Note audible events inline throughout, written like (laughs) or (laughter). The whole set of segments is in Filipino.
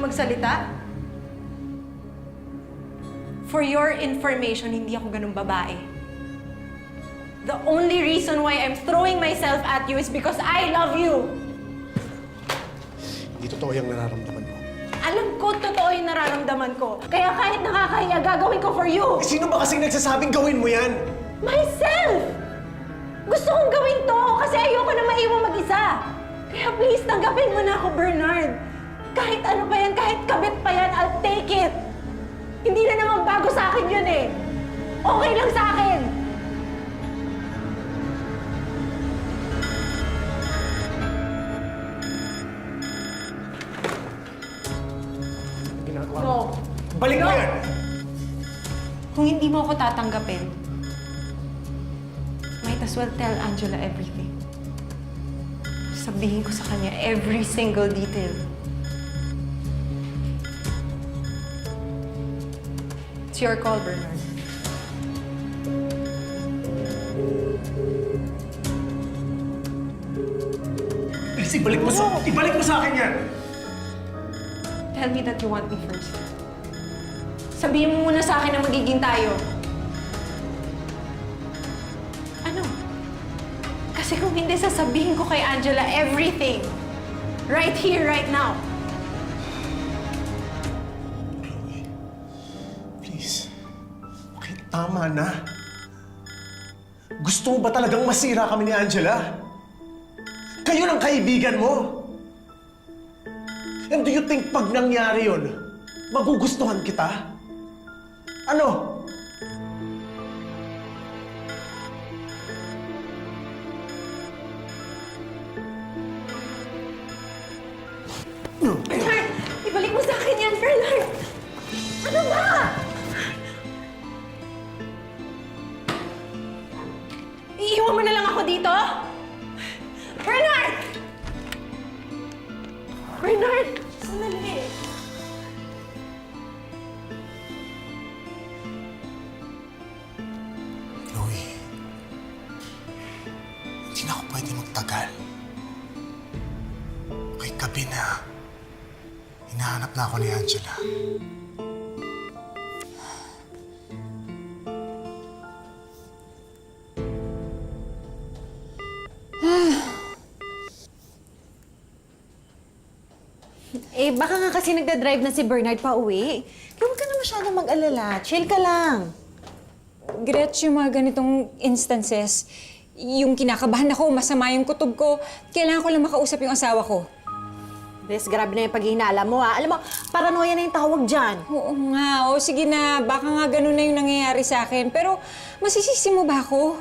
na magsalita? For your information, hindi ako ganun babae. The only reason why I'm throwing myself at you is because I love you. Hindi totoo yung nararamdaman mo. Alam ko, totoo yung nararamdaman ko. Kaya kahit nakakahiya, gagawin ko for you. Eh, sino ba kasing nagsasabing gawin mo yan? Myself! Gusto kong gawin to kasi ayoko na maiwan mag-isa. Kaya please, tanggapin mo na ako, Bernard. Kahit ano pa yan, kahit kabit pa yan, I'll take it. Hindi na naman bago sa akin yun eh. Okay lang sa akin. Ginagawa No. Balik mo yan! Kung hindi mo ako tatanggapin, might as well tell Angela everything. Sabihin ko sa kanya every single detail. It's your call, Bernard. Please, ibalik mo sa... Ibalik mo sa akin yan! Tell me that you want me first. Sabihin mo muna sa akin na magiging tayo. Ano? Kasi kung hindi, sasabihin ko kay Angela everything. Right here, right now. Tama na. Gusto mo ba talagang masira kami ni Angela? Kayo ng kaibigan mo. And do you think pag nangyari yun, magugustuhan kita? Ano? Bernard! Ibalik mo sa akin yan, Bernard! Ano ba? Iiwan mo na lang ako dito? Bernard! Bernard! Sandali. Chloe, hindi na ako pwede magtagal. May gabi na. Hinahanap na ako ni Angela. Eh, baka nga kasi nagda-drive na si Bernard pa uwi. Kaya huwag ka na masyadong mag-alala. Chill ka lang. Gretch, yung mga ganitong instances, yung kinakabahan ako, masama yung kutob ko, kailangan ko lang makausap yung asawa ko. Bes, grabe na yung paghihinala mo ha. Alam mo, paranoia na yung tawag dyan. Oo nga, o sige na, baka nga ganun na yung nangyayari sa akin. Pero masisisi mo ba ako?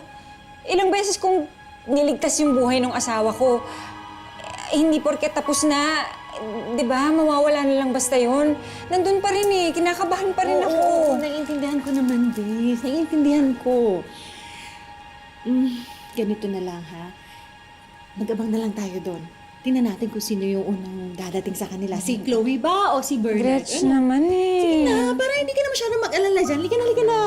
Ilang beses kong niligtas yung buhay ng asawa ko. Eh, hindi porket tapos na, di ba, mawawala na lang basta yun. Nandun pa rin eh, kinakabahan pa rin ako. Oo, naiintindihan ko naman, Bes. Naiintindihan ko. Mm, ganito na lang, ha? Mag-abang na lang tayo doon. Tingnan natin kung sino yung unang dadating sa kanila. Si Chloe ba o si Bernard? Gretch Ano? naman eh. Sige na, para hindi ka na masyadong mag-alala dyan. Lika na, lika na.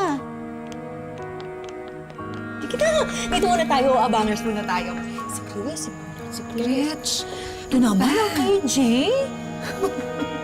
Lika na. Dito muna tayo, abangers muna tayo. Si Chloe, si Bernard, si Chloe. Gretch, Ito naman ang kay Jay. (laughs)